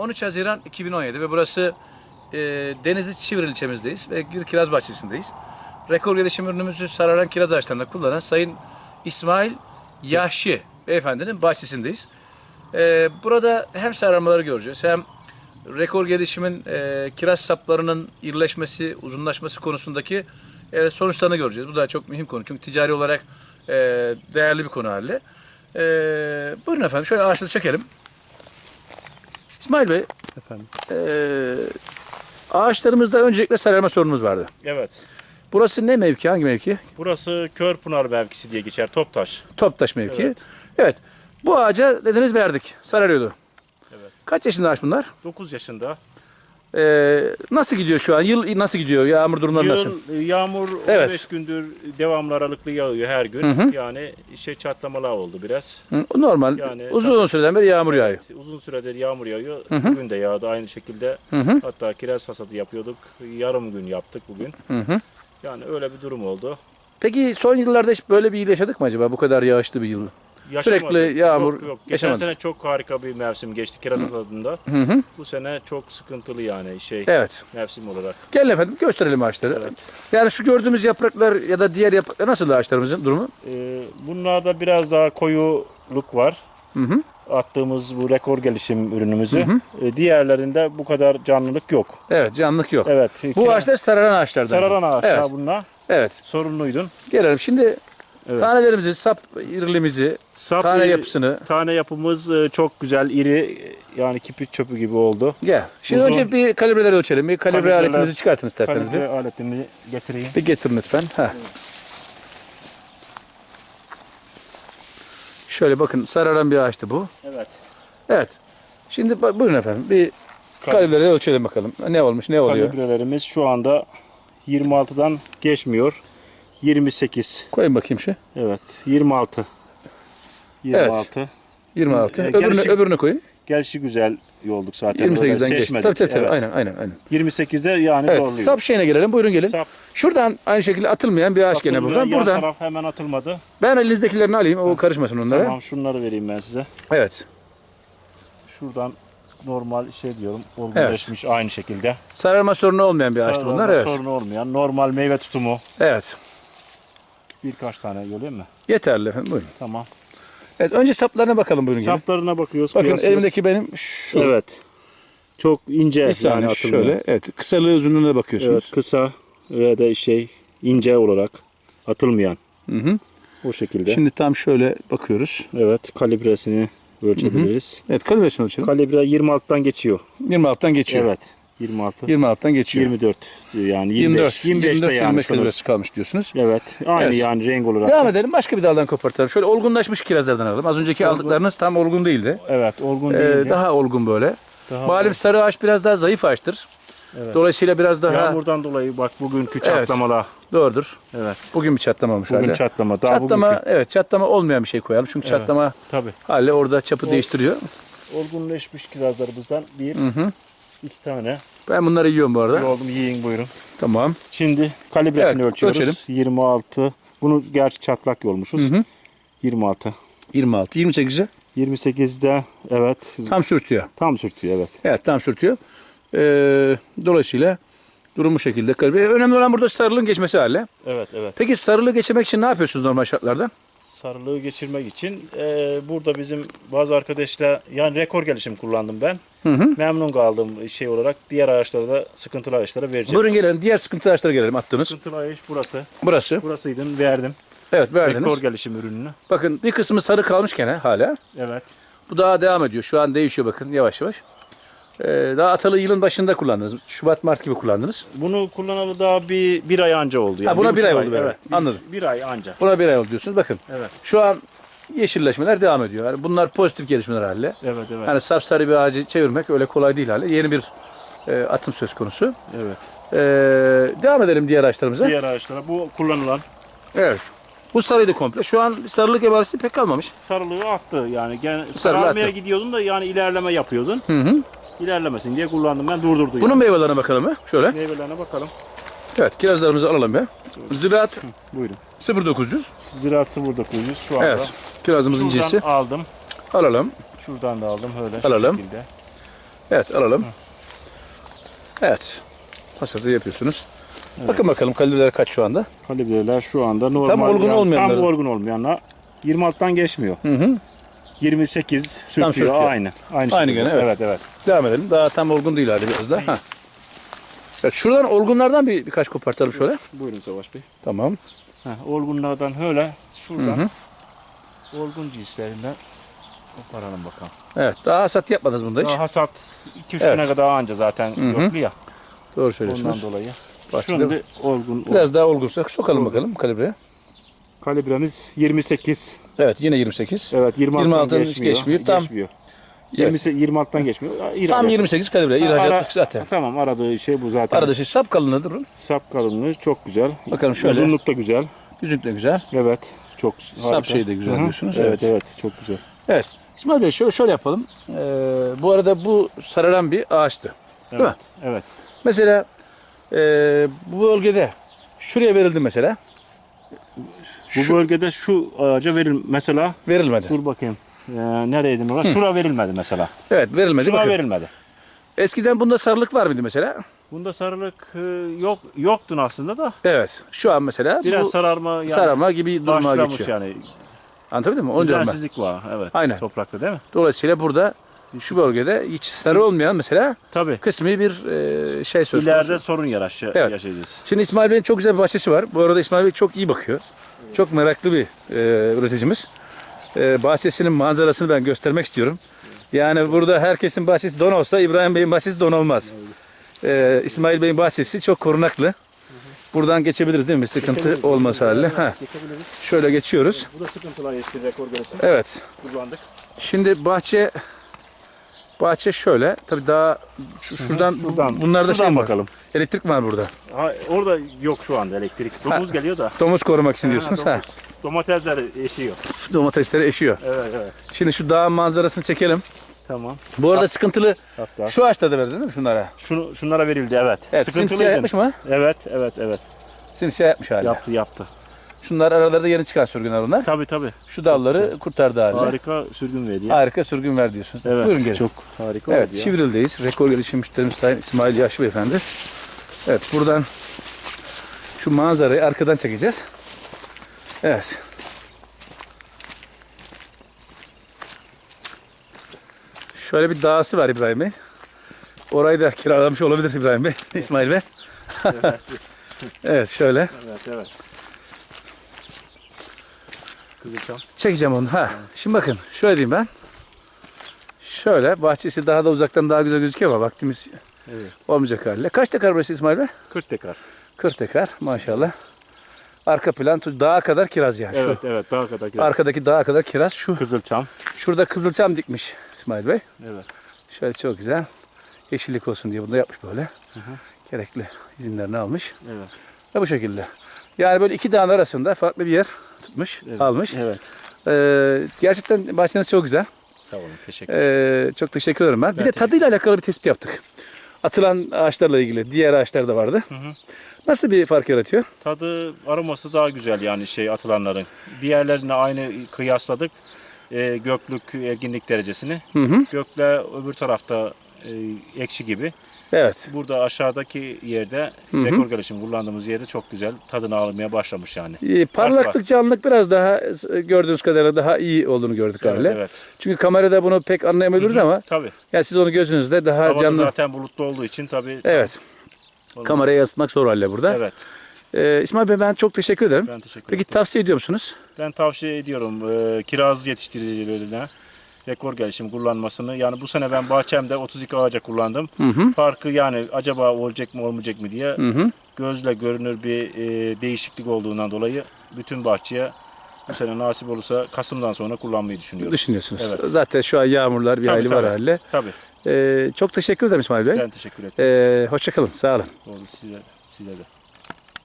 13 Haziran 2017 ve burası e, Denizli Çivril ilçemizdeyiz ve bir kiraz bahçesindeyiz. Rekor gelişim ürünümüzü sararan kiraz ağaçlarında kullanan Sayın İsmail Yahşi beyefendinin bahçesindeyiz. E, burada hem sararmaları göreceğiz hem rekor gelişimin e, kiraz saplarının irileşmesi, uzunlaşması konusundaki e, sonuçlarını göreceğiz. Bu da çok mühim konu çünkü ticari olarak e, değerli bir konu haline. E, buyurun efendim şöyle ağaçları çekelim. İsmail Bey, Efendim. e, ağaçlarımızda öncelikle sararma sorunumuz vardı. Evet. Burası ne mevki, hangi mevki? Burası Körpınar mevkisi diye geçer. Toptaş. Toptaş mevki. Evet. Evet. Bu ağaca dediniz verdik, sararıyordu. Evet. Kaç yaşında ağaç bunlar? 9 yaşında. E, nasıl gidiyor şu an? Yıl nasıl gidiyor? Yağmur durumları nasıl? Yıl, yağmur Evet. 15 gündür devamlı aralıklı yağıyor her gün. Yani şey çatlamalar oldu biraz. Hı, normal. Yani- Uzun süreden beri yağmur yağıyor. Evet, uzun süredir yağmur yağıyor. Bugün de yağdı aynı şekilde. hı. Hatta kiraz hasadı yapıyorduk. Yarım gün yaptık bugün. Hı hı. Yani öyle bir durum oldu. Peki son yıllarda hiç böyle bir yıl yaşadık mı acaba? Bu kadar yağışlı bir yıl. Yaşamadık. Sürekli yağmur Yok, yok. Geçen yaşamadık. sene çok harika bir mevsim geçti kiraz hı. Bu sene çok sıkıntılı yani şey Evet. mevsim olarak. Gelin efendim gösterelim ağaçları. Evet. Yani şu gördüğümüz yapraklar ya da diğer yapraklar nasıl ağaçlarımızın durumu? Ee, bunlarda biraz daha koyuluk var. Hı hı. Attığımız bu rekor gelişim ürünümüzü. Ee, diğerlerinde bu kadar canlılık yok. Evet canlılık yok. Evet. Bu ağaçlar sararan ağaçlardan. sararan ağaçlar Evet. bunlar. Evet. Sorunluydun. Gelelim şimdi Evet. tanelerimizi, sap irilimizi, Sap tane yapısını Tane yapımız e, çok güzel, iri yani kiprik çöpü gibi oldu. gel. Şimdi Uzun. önce bir kalibreleri ölçelim. Bir kalibre Kalibreler- aletinizi çıkartın isterseniz Kalibre bir. aletimi getireyim. Bir getirin lütfen. Heh. Şöyle bakın sararan bir ağaçtı bu. Evet. Evet. Şimdi ba- buyurun efendim. Bir Kal- kalibreleri ölçelim bakalım. Ne olmuş, ne oluyor? Kalibrelerimiz şu anda 26'dan geçmiyor. 28. Koyun bakayım şu. Evet. 26. 26. 26. Ee, öbürünü, gerçi- öbürünü koyun. Gerçi güzel yolduk zaten. 28'den Öyle geçti. seçmedik. Tabii tabii, tabii. Evet. aynen aynen aynen. 28'de yani Evet, zorluyor. sap şeyine gelelim. Buyurun gelin. Sap. Şuradan aynı şekilde atılmayan bir ağaç gene Atıldı, buradan. Yan Buradan taraf hemen atılmadı. ben elinizdekilerini alayım. O karışmasın onlara. Tamam şunları vereyim ben size. Evet. Şuradan normal şey diyorum olgunlaşmış aynı şekilde. Sararma sorunu olmayan bir ağaçtı Sarılma bunlar. Evet. Sorunu olmayan normal meyve tutumu. Evet. Birkaç tane görüyor mu? Yeterli efendim. Buyurun. Tamam. Evet önce saplarına bakalım buyurun gelin. Saplarına bakıyoruz. Bakın kıyaslıyoruz. elimdeki benim şu. Evet. Çok ince Bir saniye yani atılmıyor. şöyle. Evet. Kısalığı uzunluğuna bakıyorsunuz. Evet kısa ve de şey ince olarak atılmayan. Hı hı. O şekilde. Şimdi tam şöyle bakıyoruz. evet kalibresini ölçebiliriz. Evet kalibresini ölçelim. Kalibre 26'dan geçiyor. 26'tan geçiyor. Evet. 26. 26'tan geçiyor. 24 yani 25. 24. 25 de 24 yani 25 sınır. kalibresi kalmış diyorsunuz. Evet. Aynı Evet. yani renk olarak. Devam edelim. Başka bir daldan kopartalım. Şöyle olgunlaşmış kirazlardan alalım. Az önceki Olgun. aldıklarınız tam olgun değildi. Evet. Olgun Ee, değil. daha olgun böyle. Daha Malum sarı ağaç biraz daha zayıf ağaçtır. Evet. Dolayısıyla biraz daha Yağmurdan dolayı bak bugünkü çatlamalar. doğrudur. Evet. Bugün bir çatlama olmuş Bugün hala. çatlama. Daha çatlama bugünkü. evet çatlama olmayan bir şey koyalım. Çünkü Evet. çatlama Tabii. hali orada çapı değiştiriyor. Olgunlaşmış kirazlarımızdan bir, hı. İki tane. Ben bunları yiyorum bu arada. Yoldum yiyin buyurun. Tamam. Şimdi kalibresini Evet, ölçüyoruz. ölçelim. 26. Bunu gerçi çatlak yolmuşuz. Hı hı. 26. 26, 28'e 28'de evet tam sürtüyor. tam sürtüyor evet. Evet tam sürtüyor. Ee, dolayısıyla durum bu şekilde. Ee, Önemli olan burada sarılığın geçmesi hali. Evet evet. Peki sarılığı geçirmek için ne yapıyorsunuz normal şartlarda? Sarılığı geçirmek için e, burada bizim bazı arkadaşlar yani rekor gelişim kullandım ben. Hı hı. Memnun kaldım şey olarak. Diğer ağaçlara da sıkıntılı ağaçlara vereceğim. Buyurun gelelim. Diğer sıkıntı ağaçlara gelelim attığınız. Sıkıntılı ağaç burası. Burası. Burasıydı verdim. Evet verdiniz. Rekor gelişim ürününü. Bakın bir kısmı sarı kalmış gene hala. Evet. Bu daha devam ediyor. Şu an değişiyor bakın yavaş yavaş. Ee, daha atalı yılın başında kullandınız. Şubat Mart gibi kullandınız. Bunu kullanalı daha bir, bir ay anca oldu. Yani. buna bir buçuk ay oldu böyle. Evet. Bir, Anladım. Bir ay anca. Buna bir ay oldu diyorsunuz. Bakın Evet. şu an yeşilleşmeler devam ediyor. Yani bunlar pozitif gelişmeler hale. Evet evet. Yani sapsarı bir ağacı çevirmek öyle kolay değil hale. Yeni bir e, atım söz konusu. Evet. Ee, devam edelim diğer ağaçlarımıza. Diğer ağaçlara bu kullanılan Evet. Bu sarıydı komple. Şu an sarılık ebaresi pek kalmamış. sarılığı attı. Yani Sarılığı sarılmaya attı. gidiyordun da yani ilerleme yapıyordun. Hı hı. İlerlemesin diye kullandım ben durdurdu Bunun yani. meyvelerine bakalım mı? Şöyle. Meyvelerine bakalım. Evet kirazlarımızı alalım ya. Ziraat Buyurun. 0900. Ziraat 0900 şu anda. Evet. Kirazımızın Şuradan cinsi. aldım. Alalım. Şuradan da aldım öyle. Alalım. şekilde. Evet alalım. Evet. Hasatı yapıyorsunuz. Bakın bakalım kalibreler kaç şu anda. Kalibreler şu anda normal. Tam olgun yani olmayanları. Tam olgun olmayanlar 26'tan geçmiyor. Hı hı. 28 sürtüyor, sürtüyor. aynı. Aynı, Aynı şekilde. gene, evet. evet. evet. Devam edelim. Daha tam olgun değil hali biraz da. Ha. Evet, şuradan olgunlardan bir birkaç kopartalım şöyle. Buyurun Savaş Bey. Tamam. Ha, olgunlardan öyle şuradan Hı olgun cinslerinden koparalım bakalım. Evet. Daha hasat yapmadınız bunda hiç. Daha hasat 2-3 Evet. güne kadar anca zaten hı. yoklu ya. Doğru Ondan söylüyorsunuz. dolayı. Bahçede Şimdi olgun. Biraz daha olgunsa sokalım bakalım kalibreye. Kalibremiz 28. Evet yine 28. Evet 26'dan 26'dan hiç geçmiyor. geçmiyor. Tam- Geçmiyor. 20, 26'dan geçmiyor. Tam evet. 28 kalibre. İhracatlık zaten. Tamam aradığı şey bu zaten. Arada şey sap kalınlığı durun. Sap kalınlığı çok güzel. Bakalım şöyle. Uzunluk da güzel. Yüzük de güzel. Evet. Çok Sap harika. şeyi de güzel Hı hı. diyorsunuz, Evet evet. evet çok güzel. Evet. İsmail Bey şöyle, şöyle yapalım. Ee, bu arada bu sararan bir ağaçtı. Evet. mi? Evet. Mesela e, bu bölgede şuraya verildi mesela. Bu bölgede şu ağaca veril mesela Verilmedi. dur bakayım. Ee, nereydi bu? Şura verilmedi mesela. Evet verilmedi. Şuna Bakın. verilmedi. Eskiden bunda sarılık var mıydı mesela? Bunda sarılık e, yok yoktun aslında da Evet. Şu an mesela biraz bu sararma yani sararma gibi duruma geçiyor. yani. Anlatabildim mi? Onu. Düzensizlik var evet. Aynen. Toprakta değil mi? Dolayısıyla burada şu bölgede hiç sarı olmayan mesela Tabii. kısmi bir e, şey söz İleride konusu. sorun yaraş Evet. yaşayacağız. Şimdi İsmail Bey'in çok güzel bir bahçesi var. Bu arada İsmail Bey çok iyi bakıyor. Çok meraklı bir e, üreticimiz. E, bahçesinin manzarasını ben göstermek istiyorum. Yani burada herkesin bahçesi don olsa İbrahim Bey'in bahçesi don olmaz. E, İsmail Bey'in bahçesi çok korunaklı. Buradan geçebiliriz değil mi? Sıkıntı olmaz halde. Ha. Şöyle geçiyoruz. Bu da sıkıntılar rekor gelişim. Evet. Kullandık. Şimdi bahçe bahçe şöyle. Tabii daha şu- şuradan, Buradan, bunlarda şey şuradan mi var? bakalım. Elektrik mi var burada? Ha, orada yok şu anda elektrik. Domuz geliyor da. Domuz korumak için diyorsunuz. Ha, Ha, domuz. Domatesler eşiyor. domatesleri eşiyor. Evet evet. Şimdi şu dağ manzarasını çekelim. Tamam. Bu arada sıkıntılı Hatta. şu ağaçta da verdin değil mi şunlara? Şunu, şunlara verildi evet. Evet Sıkıntılıydı. simsiyah yapmış mı? Evet evet evet. Simsiyah yapmış hali. Yaptı yaptı. Şunlar aralarda yeni çıkan sürgünler onlar. Tabii tabii. Şu dalları kurtardı haline. Harika, Harika sürgün verdi. sürgün ver diyorsunuz. Evet. Buyurun gelin. Çok harika Evet ya. Çivril'deyiz. Rekor gelişim müşterimiz Sayın İsmail Yaşlı Beyefendi. Evet buradan şu manzarayı arkadan çekeceğiz. Evet. Şöyle bir dağısı var İbrahim Bey. Orayı da kiralamış olabilir İbrahim Bey, İsmail Bey. evet şöyle. Evet evet. Kızılçam. Çekeceğim onu. Ha. Şimdi bakın şöyle diyeyim ben. Şöyle bahçesi daha da uzaktan daha güzel gözüküyor ama vaktimiz Evet. olmayacak haliyle. Kaç dekar burası İsmail Bey? 40 dekar. 40 dekar maşallah. Arka plan tu- dağa kadar kiraz yani. Evet Şu evet daha kadar. kiraz. arkadaki dağa kadar kiraz. Şu Kızılçam. şurada kızılçam dikmiş İsmail Bey. Evet. Şöyle çok güzel. Yeşillik olsun diye bunu da yapmış böyle. Gerekli izinlerini almış. Evet. Ve bu şekilde. Yani böyle iki dağın arasında farklı bir yer tutmuş, evet. almış. Evet. Ee, gerçekten bahçeniz çok güzel. Sağ olun. Teşekkür ederim. Ee, çok teşekkür ederim ben. Bir Ben de tadıyla alakalı bir tespit yaptık. Atılan ağaçlarla ilgili. Diğer ağaçlar da vardı. Nasıl bir fark yaratıyor? Tadı aroması daha güzel yani şey atılanların. Diğerlerine aynı kıyasladık. Ee, göklük erginlik derecesini. Hı hı. Gökle öbür tarafta e, ekşi gibi. Evet. Burada aşağıdaki yerde hı. rekor gelişim kullandığımız yerde çok güzel tadını almaya başlamış yani. Ee, parlaklık, canlılık biraz daha e, gördüğünüz kadarıyla daha iyi olduğunu gördük Evet, haliyle. evet. Çünkü kamerada bunu pek anlayamayabiliriz ama Tabii. yani siz onu gözünüzde daha Havada canlı. zaten bulutlu olduğu için tabii. Evet. olmaz. Kameraya yansıtmak zor haliyle burada. Evet. Ee, İsmail Bey ben çok teşekkür ederim. Ben teşekkür Peki ederim. tavsiye ediyor musunuz? Ben tavsiye ediyorum e, kiraz yetiştiricilerine rekor gelişim kullanmasını. Yani bu sene ben bahçemde 32 ağaca kullandım. Hı hı. Farkı yani acaba olacak mı olmayacak mı diye Hı hı. gözle görünür bir e, değişiklik olduğundan dolayı bütün bahçeye bu sene nasip olursa Kasım'dan sonra kullanmayı düşünüyorum. Düşünüyorsunuz. Evet. Zaten şu an yağmurlar bir Tabii, hayli var tabii. haliyle. Tabii. Ee, çok teşekkür ederim İsmail Bey. Ben teşekkür ederim. Ee, hoşça kalın. Sağ olun. Oldu size, size de.